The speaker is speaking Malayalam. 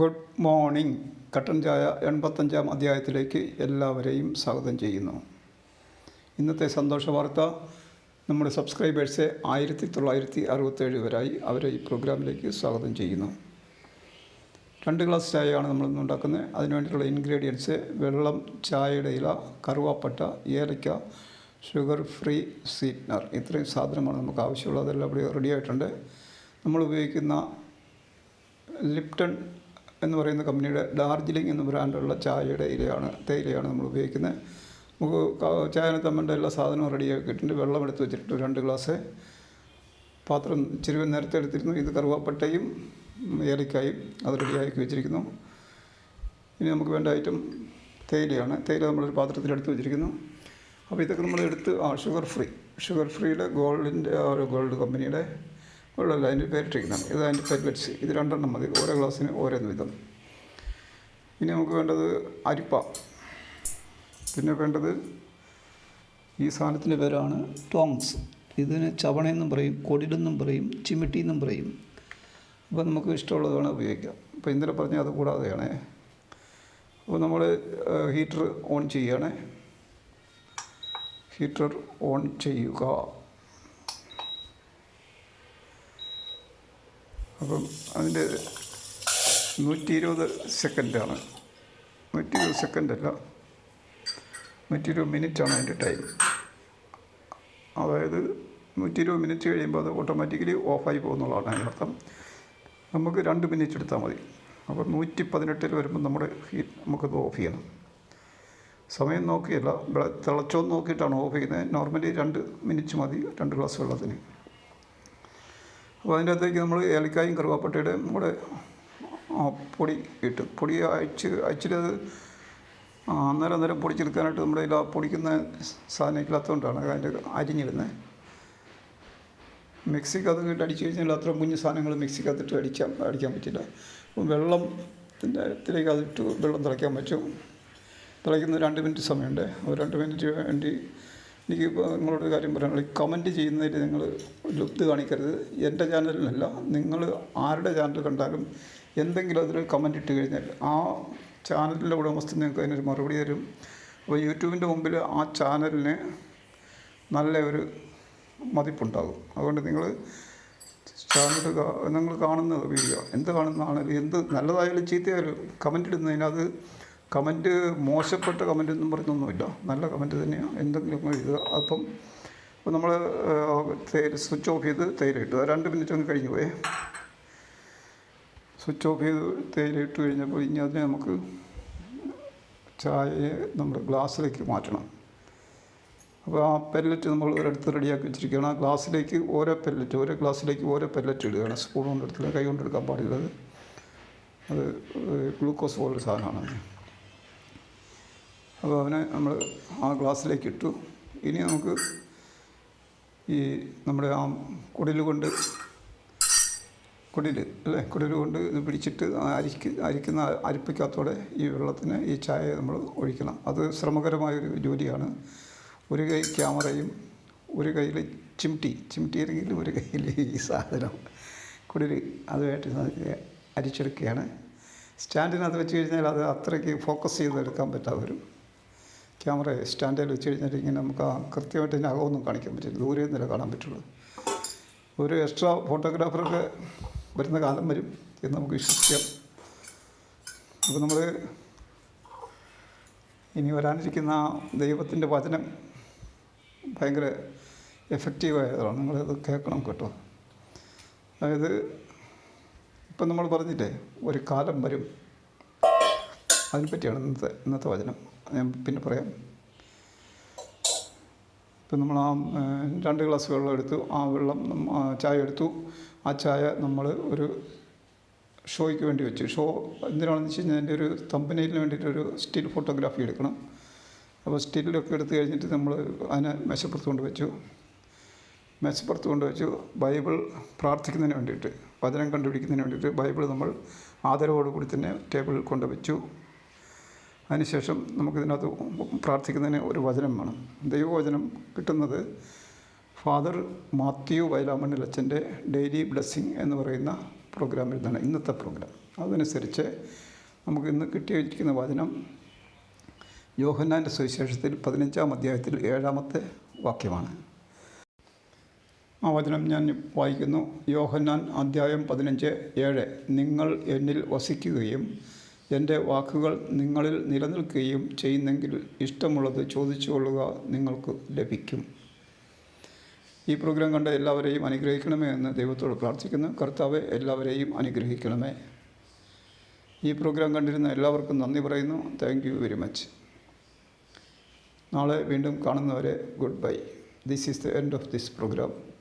ഗുഡ് മോർണിംഗ് കട്ടൻ ചായ എൺപത്തഞ്ചാം അധ്യായത്തിലേക്ക് എല്ലാവരെയും സ്വാഗതം ചെയ്യുന്നു. ഇന്നത്തെ സന്തോഷ വാർത്ത. നമ്മുടെ സബ്സ്ക്രൈബേഴ്സ് ആയിരത്തി തൊള്ളായിരത്തി അറുപത്തേഴ് വരായി അവരെ ഈ പ്രോഗ്രാമിലേക്ക് സ്വാഗതം ചെയ്യുന്നു. രണ്ട് ഗ്ലാസ് ചായയാണ് നമ്മൾ ഇന്ന് ഉണ്ടാക്കുന്നത്. അതിന് വേണ്ടിയിട്ടുള്ള ഇൻഗ്രീഡിയൻസ് വെള്ളം ചായയുടെ ഇല കറുവാപ്പട്ട ഏലക്ക ഷുഗർ ഫ്രീ സ്വീറ്റ്നർ ഇത്രയും സാധനമാണ് നമുക്ക് ആവശ്യമുള്ളത്. അതെല്ലാം ഇവിടെ റെഡി ആയിട്ടുണ്ട്. നമ്മൾ ഉപയോഗിക്കുന്ന ലിപ്ടൺ എന്ന് പറയുന്ന കമ്പനിയുടെ ഡാർജിലിംഗ് എന്ന ബ്രാൻഡുള്ള ചായയുടെ ഇലയാണ് തേയിലയാണ് നമ്മൾ ഉപയോഗിക്കുന്നത്. നമുക്ക് ചായനെ എല്ലാ സാധനവും റെഡിയാക്കിയിട്ടുണ്ട് വെള്ളം എടുത്ത് വെച്ചിട്ടുണ്ട് രണ്ട് ഗ്ലാസ്. പാത്രം ചെരുവ് നേരത്തെ എടുത്തിരുന്നു. ഇത് കറുവാപ്പട്ടയും ഏലക്കായും അത് റെഡിയാക്കി വെച്ചിരിക്കുന്നു. ഇനി നമുക്ക് വേണ്ട ഐറ്റം തേയിലയാണ്. തേയില നമ്മളൊരു പാത്രത്തിൽ എടുത്ത് വെച്ചിരിക്കുന്നു. അപ്പോൾ ഇതൊക്കെ നമ്മൾ എടുത്ത് ആ ഷുഗർ ഫ്രീ ഷുഗർ ഫ്രീയുടെ ഗോൾഡിന്റെ ഒരു ഗോൾഡ് കമ്പനിയുടെ ഗോൾഡല്ല അതിന്റെ പേരിട്ടിരിക്കുന്നതാണ് ഇത് അതിന്റെ പെല്ലറ്റ്സ് ഇത് രണ്ടെണ്ണം മതി. ഓരോ ഗ്ലാസ്സിന് ഓരോന്ന് വിധം ഇനി നമുക്ക് വേണ്ടത് അരിപ്പ. പിന്നെ വേണ്ടത് ഈ സാധനത്തിന്റെ പേരാണ് ടോങ്സ് ഇതിന് ചവണയെന്നും പറയും കൊടിടെന്നും പറയും ചിമിട്ടി എന്നും പറയും. അപ്പോൾ നമുക്ക് ഇഷ്ടമുള്ളത് വേണം ഉപയോഗിക്കാം. അപ്പോൾ ഇന്നലെ പറഞ്ഞ അത് കൂടാതെയാണ്. അപ്പോൾ നമ്മൾ ഹീറ്റർ ഓൺ ചെയ്യുകയാണേ ഹീറ്റർ ഓൺ ചെയ്യുക. അപ്പം അതിന്റെ നൂറ്റി ഇരുപത് സെക്കൻഡാണ്. നൂറ്റി ഇരുപത് സെക്കൻഡല്ല. നൂറ്റി ഇരുപത് മിനിറ്റാണ് അതിന്റെ ടൈം. അതായത് നൂറ്റി ഇരുപത് മിനിറ്റ് കഴിയുമ്പോൾ അത് ഓട്ടോമാറ്റിക്കലി ഓഫായി പോകുന്നുള്ളതാണ് അതിന്റെ അർത്ഥം നമുക്ക് രണ്ട് മിനിറ്റ് എടുത്താൽ മതി. അപ്പോൾ നൂറ്റി പതിനെട്ടിൽ വരുമ്പോൾ നമ്മുടെ ഹീറ്റ് നമുക്കത് ഓഫ് ചെയ്യണം. സമയം നോക്കിയല്ല തിളച്ചോന്ന് നോക്കിയിട്ടാണ് ഓഫ് ചെയ്യുന്നത്. നോർമലി രണ്ട് മിനിറ്റ് മതി രണ്ട് ഗ്ലാസ് വെള്ളത്തിന്. അപ്പോൾ അതിന്റെ അകത്തേക്ക് നമ്മൾ ഏലക്കായും കറുവാപ്പട്ടയുടെ കൂടെ പൊടി ഇട്ട്. പൊടി അയച്ച് അയച്ചിട്ട് അത് ആ, അന്നേരം അന്നേരം പൊടിച്ചെടുക്കാനായിട്ട് നമ്മുടെ ഇല്ല പൊടിക്കുന്ന സാധനം ഇല്ലാത്തതുകൊണ്ടാണ് അതിന്റെ അരിഞ്ഞിടുന്നത് മിക്സിക്കകത്ത് ഇട്ട് അടിച്ചു കഴിഞ്ഞാൽ അത്ര കുഞ്ഞു സാധനങ്ങൾ മിക്സിക്കകത്തിട്ട് അടിക്കാൻ അടിക്കാൻ പറ്റില്ല. അപ്പം വെള്ളത്തിന്റെ ഇതിലേക്ക് അതിട്ട് വെള്ളം തിളയ്ക്കാൻ പറ്റും. തിളയ്ക്കുന്ന രണ്ട് മിനിറ്റ് സമയമുണ്ട്. ഒരു രണ്ട് മിനിറ്റ് വേണ്ടി എനിക്ക് ഇപ്പോൾ നിങ്ങളോട് കാര്യം പറയാനുള്ളത്. ഈ കമന്റ് ചെയ്യുന്നതിൽ നിങ്ങൾ ലുപ്ത് കാണിക്കരുത്. എന്റെ ചാനലിനല്ല നിങ്ങൾ ആരുടെ ചാനൽ കണ്ടാലും എന്തെങ്കിലും അതിൽ കമന്റ് ഇട്ട് കഴിഞ്ഞാൽ ആ ചാനലിന്റെ ഉടമസ്ഥൻ നിങ്ങൾക്ക് അതിനൊരു മറുപടി തരും. അപ്പോൾ യൂട്യൂബിന്റെ മുമ്പിൽ ആ ചാനലിന് നല്ല ഒരു മതിപ്പുണ്ടാകും. അതുകൊണ്ട് നിങ്ങൾ ചാനൽ നിങ്ങൾ കാണുന്ന വീഡിയോ എന്ത് കാണുന്നതാണെങ്കിലും എന്ത് നല്ലതായാലും ചീത്തയായാലും കമന്റ് ഇടുന്നതിനത് കമന്റ് മോശപ്പെട്ട കമന്റ് എന്നും പറഞ്ഞൊന്നുമില്ല നല്ല കമന്റ് തന്നെയാണ്. എന്തെങ്കിലും എഴുതുക അപ്പം അപ്പോൾ നമ്മൾ തേയില സ്വിച്ച് ഓഫ് ചെയ്ത് ആ രണ്ട് മിനിറ്റ് അങ്ങ് കഴിഞ്ഞു പോയേ. സ്വിച്ച് ഓഫ് ചെയ്ത് തേയില ഇട്ട് കഴിഞ്ഞപ്പോൾ ഇനി അതിനെ നമുക്ക് ചായയെ നമ്മുടെ ഗ്ലാസ്സിലേക്ക് മാറ്റണം. അപ്പോൾ ആ പെല്ലറ്റ് നമ്മൾ ഒരിടത്ത് റെഡിയാക്കി വെച്ചിരിക്കുകയാണ്. ആ ഗ്ലാസ്സിലേക്ക് ഓരോ പെല്ലറ്റ് ഓരോ ഗ്ലാസ്സിലേക്ക് ഓരോ പെല്ലറ്റ് ഇടുകയാണ്. സ്പൂൺ കൊണ്ടെടുത്തില്ല കൈ കൊണ്ടെടുക്കാൻ പാടില്ലത് അത് ഗ്ലൂക്കോസ് പോലൊരു സാധനമാണ്. അപ്പോൾ അവനെ നമ്മൾ ആ ഗ്ലാസ്സിലേക്ക് ഇട്ടു. ഇനി നമുക്ക് ഈ നമ്മുടെ ആ കുടിൽ കൊണ്ട് കുടിൽ അല്ലേ? കുടിൽ കൊണ്ട് ഇത് പിടിച്ചിട്ട് അരിക്ക് അരിക്കുന്ന അരിപ്പിക്കകത്തോടെ ഈ വെള്ളത്തിന് ഈ ചായ നമ്മൾ ഒഴിക്കണം. അത് ശ്രമകരമായൊരു ജോലിയാണ്. ഒരു കൈ ക്യാമറയും ഒരു കയ്യിൽ ചിമിട്ടി ചിമിട്ടി അല്ലെങ്കിൽ ഒരു കയ്യിൽ ഈ സാധനം കുടിൽ അതുമായിട്ട് അരിച്ചെടുക്കുകയാണ്. സ്റ്റാൻഡിനകത്ത് വെച്ച് കഴിഞ്ഞാൽ അത് അത്രയ്ക്ക് ഫോക്കസ് ചെയ്തെടുക്കാൻ പറ്റാതെ വരും ക്യാമറ സ്റ്റാൻഡേർഡ് വെച്ച് കഴിഞ്ഞാൽ ഇങ്ങനെ നമുക്ക് ആ കൃത്യമായിട്ട് ഇതിന്റെ അകമൊന്നും കാണിക്കാൻ പറ്റില്ല. ദൂരെ നില കാണാൻ പറ്റുള്ളൂ. ഒരു എക്സ്ട്രാ ഫോട്ടോഗ്രാഫറൊക്കെ വരുന്ന കാലം വരും എന്ന് നമുക്ക് വിശ്വസിക്കാം. അപ്പോൾ നമ്മൾ ഇനി വരാനിരിക്കുന്ന ദൈവത്തിന്റെ വചനം ഭയങ്കര എഫക്റ്റീവായതാണ് നിങ്ങളത് കേൾക്കണം കേട്ടോ. അതായത് ഇപ്പം നമ്മൾ പറഞ്ഞില്ലേ ഒരു കാലം വരും. അതിനെപ്പറ്റിയാണ് ഇന്നത്തെ ഇന്നത്തെ വചനം. ഞാൻ പിന്നെ പറയാം. ഇപ്പം നമ്മൾ ആ രണ്ട് ഗ്ലാസ് വെള്ളം എടുത്തു. ആ വെള്ളം ചായ എടുത്തു. ആ ചായ നമ്മൾ ഒരു ഷോയ്ക്ക് വേണ്ടി വെച്ചു. ഷോ എന്തിനാണെന്ന് വെച്ച് കഴിഞ്ഞാൽ എന്റെ ഒരു തമ്പനയിലിന് വേണ്ടിയിട്ടൊരു സ്റ്റിൽ ഫോട്ടോഗ്രാഫി എടുക്കണം. അപ്പോൾ സ്റ്റിലൊക്കെ എടുത്തു കഴിഞ്ഞിട്ട് നമ്മൾ അതിനെ മേശപ്പുറത്ത് കൊണ്ട് വെച്ചു. മേശപ്പുറത്ത് കൊണ്ട് വെച്ചു. ബൈബിൾ പ്രാർത്ഥിക്കുന്നതിന് വേണ്ടിയിട്ട് വചനം കണ്ടുപിടിക്കുന്നതിന് വേണ്ടിയിട്ട് ബൈബിൾ നമ്മൾ ആദരവോടുകൂടി തന്നെ ടേബിളിൽ കൊണ്ട് വെച്ചു. അതിനുശേഷം നമുക്കിതിനകത്ത് പ്രാർത്ഥിക്കുന്നതിന് ഒരു വചനം വേണം. ദൈവവചനം കിട്ടുന്നത് ഫാദർ മാത്യു വയലാമണ്ണിൽ അച്ഛന്റെ ഡെയിലി ബ്ലെസ്സിങ് എന്ന് പറയുന്ന പ്രോഗ്രാമിൽ നിന്നാണ് ഇന്നത്തെ പ്രോഗ്രാം. അതനുസരിച്ച് നമുക്ക് ഇന്ന് കിട്ടിയിരിക്കുന്ന വചനം യോഹന്നാന്റെ സുവിശേഷത്തിൽ പതിനഞ്ചാം അധ്യായത്തിൽ ഏഴാമത്തെ വാക്യമാണ്. ആ വചനം ഞാൻ വായിക്കുന്നു. യോഹന്നാൻ അധ്യായം പതിനഞ്ച് ഏഴ് നിങ്ങൾ എന്നിൽ വസിക്കുകയും എന്റെ വാക്കുകൾ നിങ്ങളിൽ നിലനിൽക്കുകയും ചെയ്യുന്നെങ്കിൽ ഇഷ്ടമുള്ളത് ചോദിച്ചു കൊള്ളുക നിങ്ങൾക്ക് ലഭിക്കും. ഈ പ്രോഗ്രാം കണ്ട എല്ലാവരെയും അനുഗ്രഹിക്കണമേ എന്ന് ദൈവത്തോട് പ്രാർത്ഥിക്കുന്നു. കർത്താവെ എല്ലാവരെയും അനുഗ്രഹിക്കണമേ. ഈ പ്രോഗ്രാം കണ്ടിരുന്ന എല്ലാവർക്കും നന്ദി പറയുന്നു. താങ്ക് യു വെരി മച്ച് നാളെ വീണ്ടും കാണുന്നവരെ good bye. This is the end of this program